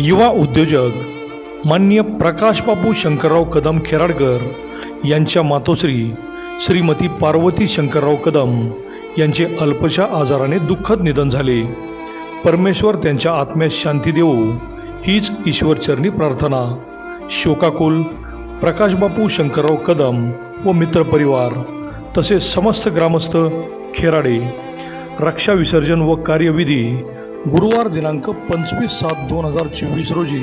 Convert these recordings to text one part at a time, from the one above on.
युवा उद्योजक मान्य प्रकाशबाबू शंकरराव कदम खेराडकर यांच्या मातोश्री श्रीमती पार्वती शंकरराव कदम यांचे अल्पशा आजाराने दुःखद निधन झाले. परमेश्वर त्यांच्या आत्म्यास शांती देऊ हीच ईश्वरचरणी प्रार्थना. शोकाकुल प्रकाशबापू शंकरराव कदम व मित्रपरिवार तसेच समस्त ग्रामस्थ खेराडे रक्षा विसर्जन व कार्यविधी गुरुवार दिनांक पंचवीस सात दोन हजार चोवीस रोजी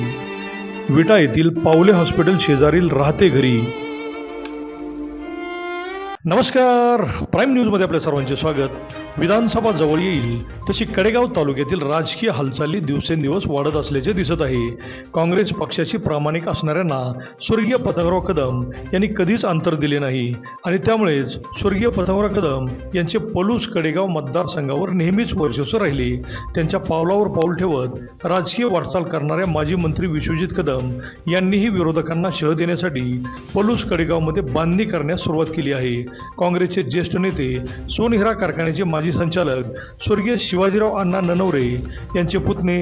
विटा येथील पावले हॉस्पिटल शेजारील राहते घरी नमस्कार. प्राईम न्यूजमध्ये आपल्या सर्वांचे स्वागत. विधानसभा जवळ येईल तशी कडेगाव तालुक्यातील राजकीय हालचाली दिवसेंदिवस वाढत असल्याचे दिसत आहे. काँग्रेस पक्षाशी प्रामाणिक असणाऱ्यांना स्वर्गीय पतंगराव कदम यांनी कधीच अंतर दिले नाही. आणि त्यामुळेच स्वर्गीय पतंगराव कदम यांचे पलूस कडेगाव मतदारसंघावर नेहमीच वर्चस्व राहिले. त्यांच्या पावलावर पाऊल ठेवत राजकीय वाटचाल करणाऱ्या माजी मंत्री विश्वजित कदम यांनीही विरोधकांना शह देण्यासाठी पलूस कडेगावमध्ये बांधणी करण्यास सुरुवात केली आहे. काँग्रेसचे ज्येष्ठ नेते सोनहिरा कारखान्याचे माजी संचालक स्वर्गीय शिवाजीराव अण्णा ननवरे यांचे पुतणे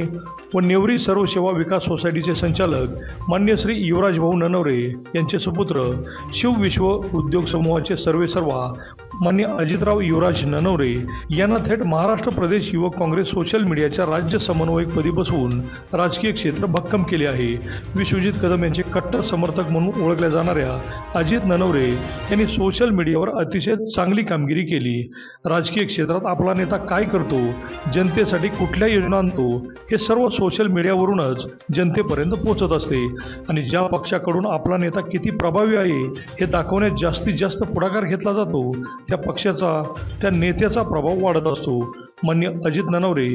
व नेवरी सर्व सेवा विकास सोसायटीचे संचालक मान्य श्री युवराज भाऊ ननवरे यांचे सुपुत्र शिवविश्व उद्योग समूहाचे सर्वेसर्वा मान्य अजितराव युवराज ननवरे यांना थेट महाराष्ट्र प्रदेश युवक काँग्रेस सोशल मीडियाच्या राज्य समन्वयकपदी बसवून राजकीय क्षेत्र भक्कम केले आहे. विश्वजित कदम यांचे कट्टर समर्थक म्हणून ओळखल्या जाणाऱ्या अजित ननवरे यांनी सोशल मीडियावर अतिशय चांगली कामगिरी केली. राजकीय क्षेत्रात आपला नेता काय करतो? जनतेसाठी कुठल्या योजना आणतो? हे सर्व सोशल मीडियावरूनच जनतेपर्यंत पोहोचत असते. आणि ज्या पक्षाकडून आपला नेता किती प्रभावी आहे हे दाखवण्यात जास्तीत जास्त पुढाकार घेतला जातो. त्या पक्षाचा त्या नेत्याचा प्रभाव वाढत असतो. मान्य अजित ननवरे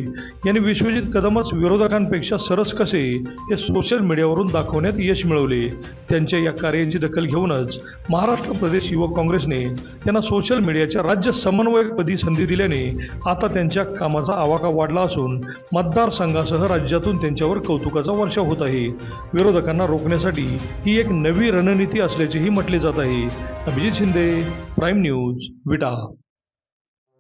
यांनी विश्वजित कदमच विरोधकांपेक्षा सरस कसे हे सोशल मीडियावरून दाखवण्यात यश मिळवले. त्यांच्या या कार्यांची दखल घेऊनच महाराष्ट्र प्रदेश युवक काँग्रेसने त्यांना सोशल मीडियाच्या राज्य समन्वयकपदी संधी दिल्याने आता त्यांच्या कामाचा आवाका वाढला असून मतदारसंघासह राज्यातून त्यांच्यावर कौतुकाचा वर्षाव होत आहे. विरोधकांना रोखण्यासाठी ही एक नवी रणनीती असल्याचेही म्हटले जात आहे. Abhijit Shinde prime news Vita